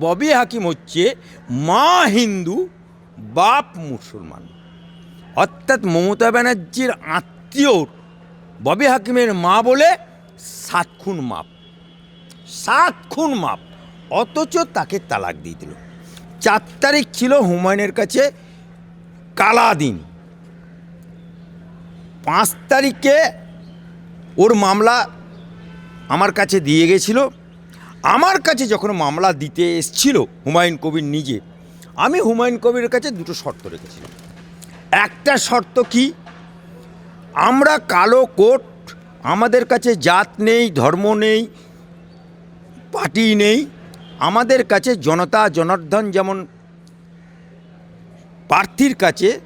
ববি হাকিম হচ্ছে মা হিন্দু, বাপ মুসলমান। অর্থাৎ মমতা ব্যানার্জির আত্মীয়র, ববি হাকিমের মা বলে সাত খুন মাপ। সাত খুন মাপ, অথচ তাকে তালাক দিয়ে দিল। চার তারিখ ছিল হুমায়ুনের কাছে কালা দিন। পাঁচ তারিখে ওর মামলা আমার কাছে দিয়ে গেছিল। আমার কাছে যখন মামলা দিতে এসছিল হুমায়ুন কবির নিজে, আমি হুমায়ুন কবিরের কাছে দুটো শর্ত রেখেছিলাম। একটা শর্ত কি? আমরা কালো কোট, আমাদের কাছে জাত নেই, ধর্ম নেই, পার্টি নেই, আমাদের কাছে জনতা, জনার্দন যেমন প্রার্থীর কাছে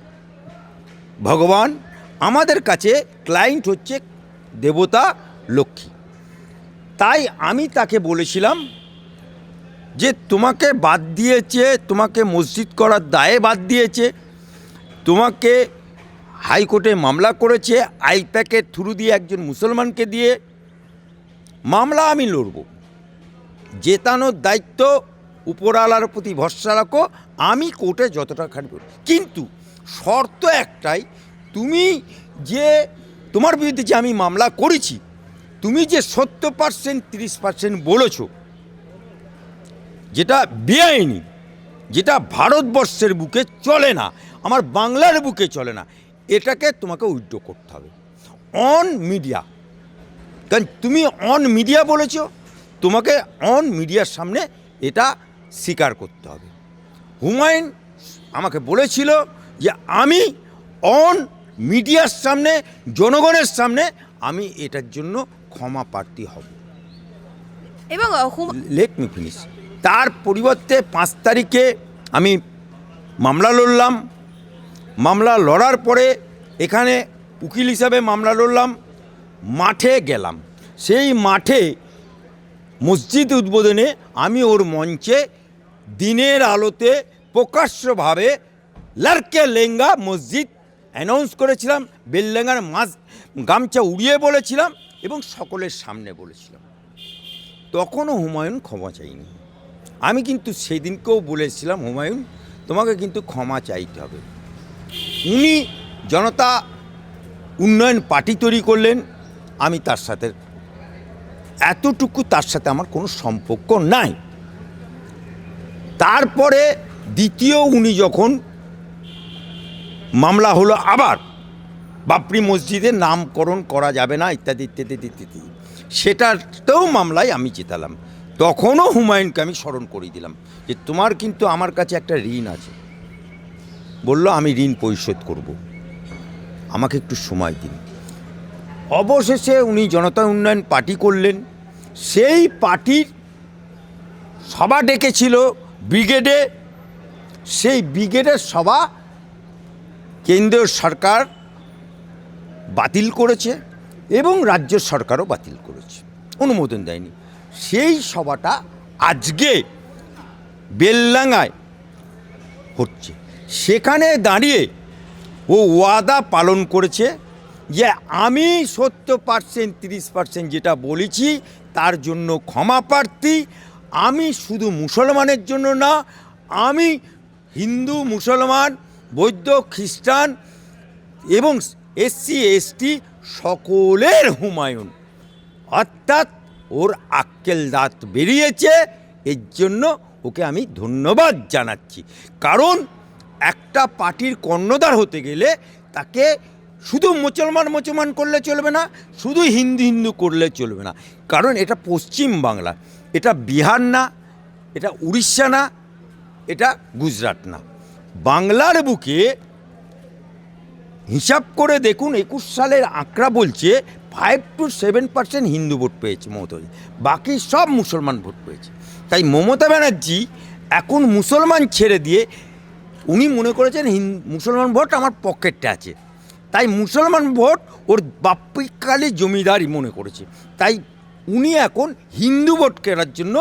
ভগবান, আমাদের কাছে ক্লায়েন্ট হচ্ছে দেবতা, লক্ষ্মী। তাই আমি তাকে বলেছিলাম যে তোমাকে বাদ দিয়েছে, তোমাকে মসজিদ করার দায়ে বাদ দিয়েছে, তোমাকে হাইকোর্টে মামলা করেছে আইপ্যাকের থ্রু দিয়ে একজন মুসলমানকে দিয়ে। মামলা আমি লড়ব। জেতানোর দায়িত্ব উপরওয়ালার প্রতি ভরসা রাখো, আমি কোর্টে যতটা খাটব। কিন্তু শর্ত একটাই, তুমি যে, তোমার বিরুদ্ধে যে আমি মামলা করেছি তুমি যে সত্তর পার্সেন্ট তিরিশ পার্সেন্ট বলেছ, যেটা বেআইনি, যেটা ভারতবর্ষের বুকে চলে না, আমার বাংলার বুকে চলে না, এটাকে তোমাকে উইথড্র করতে হবে। অন মিডিয়া কারণ তুমি অন মিডিয়া বলেছ, তোমাকে অন মিডিয়ার সামনে এটা স্বীকার করতে হবে। হুমায়ুন আমাকে বলেছিল যে আমি অন মিডিয়ার সামনে, জনগণের সামনে, আমি এটার জন্য ক্ষমা প্রার্থী হব। এবং লেট মি ফিনিশ তার পরিবর্তে পাঁচ তারিখে আমি মামলা লড়লাম। মামলা লড়ার পরে এখানে উকিল হিসাবে মামলা লড়লাম। মাঠে গেলাম। সেই মাঠে মসজিদ উদ্বোধনে আমি ওর মঞ্চে দিনের আলোতে প্রকাশ্যভাবে লারকে লেঙ্গা মসজিদ অ্যানাউন্স করেছিলাম। বেললেঙ্গার মাছ গামছা উড়িয়ে বলেছিলাম। এবং সকলের সামনে বলেছিলাম। তখনও হুমায়ুন ক্ষমা চাইনি। আমি কিন্তু সেদিনকেও বলেছিলাম, হুমায়ুন, তোমাকে কিন্তু ক্ষমা চাইতে হবে। উনি জনতা উন্নয়ন পার্টি তৈরি করলেন। আমি তার সাথে, এতটুকু তার সাথে আমার কোনো সম্পর্ক নাই। তারপরে দ্বিতীয় উনি যখন মামলা হলো আবার বাপরি মসজিদের নামকরণ করা যাবে না ইত্যাদি ইত্যাদি ইত্যাদি। সেটাতেও মামলায় আমি জেতালাম। তখনও হুমায়ুনকে আমি স্মরণ করিয়ে দিলাম যে তোমার কিন্তু আমার কাছে একটা ঋণ আছে। বলল, আমি ঋণ পরিশোধ করব। আমাকে একটু সময় দিন। অবশেষে উনি জনতা উন্নয়ন পার্টি করলেন। সেই পার্টির সভা ডেকেছিল ব্রিগেডে। সেই ব্রিগেডের সভা কেন্দ্রীয় সরকার বাতিল করেছে এবং রাজ্য সরকারও বাতিল করেছে। অনুমোদন দেয়নি। সেই সভাটা আজকে বেললাঙ্গায় হচ্ছে। সেখানে দাঁড়িয়ে ও ওয়াদা পালন করেছে যে আমি সত্তর পার্সেন্ট, তিরিশ পার্সেন্ট যেটা বলেছি তার জন্য ক্ষমা প্রার্থী, আমি শুধু মুসলমানের জন্য না, আমি হিন্দু, মুসলমান, বৌদ্ধ, খ্রিস্টান এবং এসসি, এসটি সকলের হুমায়ুন। অর্থাৎ ওর আক্কেল দাঁত বেরিয়েছে, এর জন্য ওকে আমি ধন্যবাদ জানাচ্ছি। কারণ একটা পার্টির কর্ণধার হতে গেলে তাকে শুধু মুসলমান মুসলমান করলে চলবে না, শুধু হিন্দু হিন্দু করলে চলবে না। কারণ এটা পশ্চিম বাংলা, এটা বিহার না, এটা উড়িষ্যা না, এটা গুজরাট না। বাংলার বুকে হিসাব করে দেখুন, একুশ সালের আঁকড়া বলছে ফাইভ টু সেভেন পার্সেন্ট হিন্দু ভোট পেয়েছে মমতা বাকি সব মুসলমান ভোট পেয়েছে। তাই মমতা ব্যানার্জি এখন মুসলমান ছেড়ে দিয়ে উনি মনে করেছেন মুসলমান ভোট আমার পকেটে আছে। তাই মুসলমান ভোট ওর বাপ্পিকালী জমিদারই মনে করেছে। তাই উনি এখন হিন্দু ভোট কেনার জন্য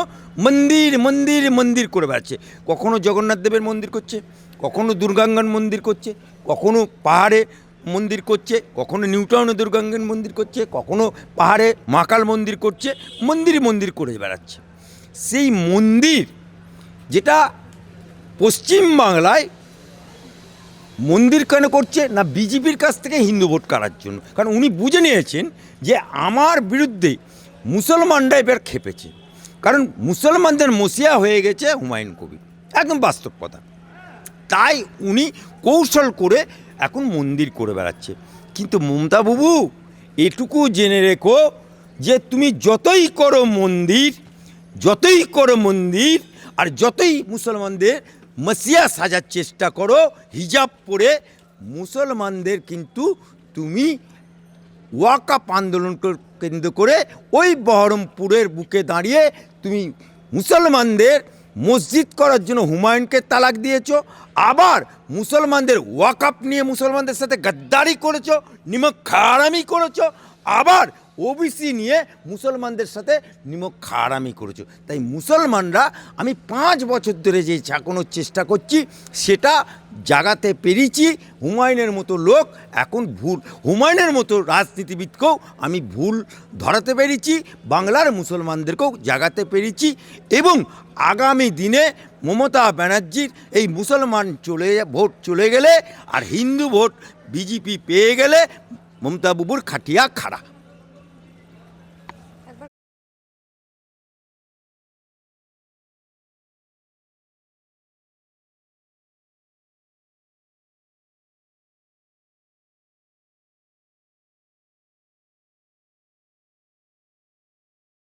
মন্দির মন্দির মন্দির করে বেড়াচ্ছে। কখনো জগন্নাথ দেবের মন্দির করছে কখনো দুর্গাঙ্গন মন্দির করছে, কখনো পাহাড়ে মন্দির করছে, কখনো নিউটাউনে দুর্গাঙ্গন মন্দির করছে, কখনো পাহাড়ে মাকাল মন্দির করছে, মন্দির মন্দির করে বেড়াচ্ছে। সেই মন্দির যেটা পশ্চিম বাংলায় মন্দির কেন করছে না বিজেপির কাছ থেকে হিন্দু ভোট কাড়ার জন্য? কারণ উনি বুঝে নিয়েছেন যে আমার বিরুদ্ধে মুসলমানরা এবার খেপেছে। কারণ মুসলমানদের মসিয়া হয়ে গেছে হুমায়ুন কবির। একদম বাস্তব কথা। তাই উনি কৌশল করে এখন মন্দির করে বেড়াচ্ছে। কিন্তু মমতা বাবু এটুকু জেনে রেখো যে তুমি যতই করো মন্দির, যতই করো মন্দির আর যতই মুসলমানদের মসিয়া সাজার চেষ্টা করো, হিজাব পরে মুসলমানদের কিন্তু তুমি ওয়াকাপ আন্দোলন কেন্দ্র করে ওই বহরমপুরের বুকে দাঁড়িয়ে তুমি মুসলমানদের মসজিদ করার জন্য হুমায়ুনকে তালাক দিয়েছ, আবার মুসলমানদের ওয়াকআপ নিয়ে মুসলমানদের সাথে গাদ্দারি করেছ, নিমক খারামি করেছ, আবার ওবিসি নিয়ে মুসলমানদের সাথে নিমক খারামি করেছ। তাই মুসলমানরা আমি পাঁচ বছর ধরে যে চাকানোর চেষ্টা করছি, সেটা জাগাতে পেরেছি। হুমায়ুনের মতো লোক এখন ভুল, হুমায়ুনের মতো রাজনীতিবিদকেও আমি ভুল ধরাতে পেরেছি, বাংলার মুসলমানদেরকেও জাগাতে পেরেছি এবং আগামী দিনে মমতা ব্যানার্জির এই মুসলমান চলে, ভোট চলে গেলে আর হিন্দু ভোট বিজেপি পেয়ে গেলে মমতা বাবুর খাটিয়া খাড়া।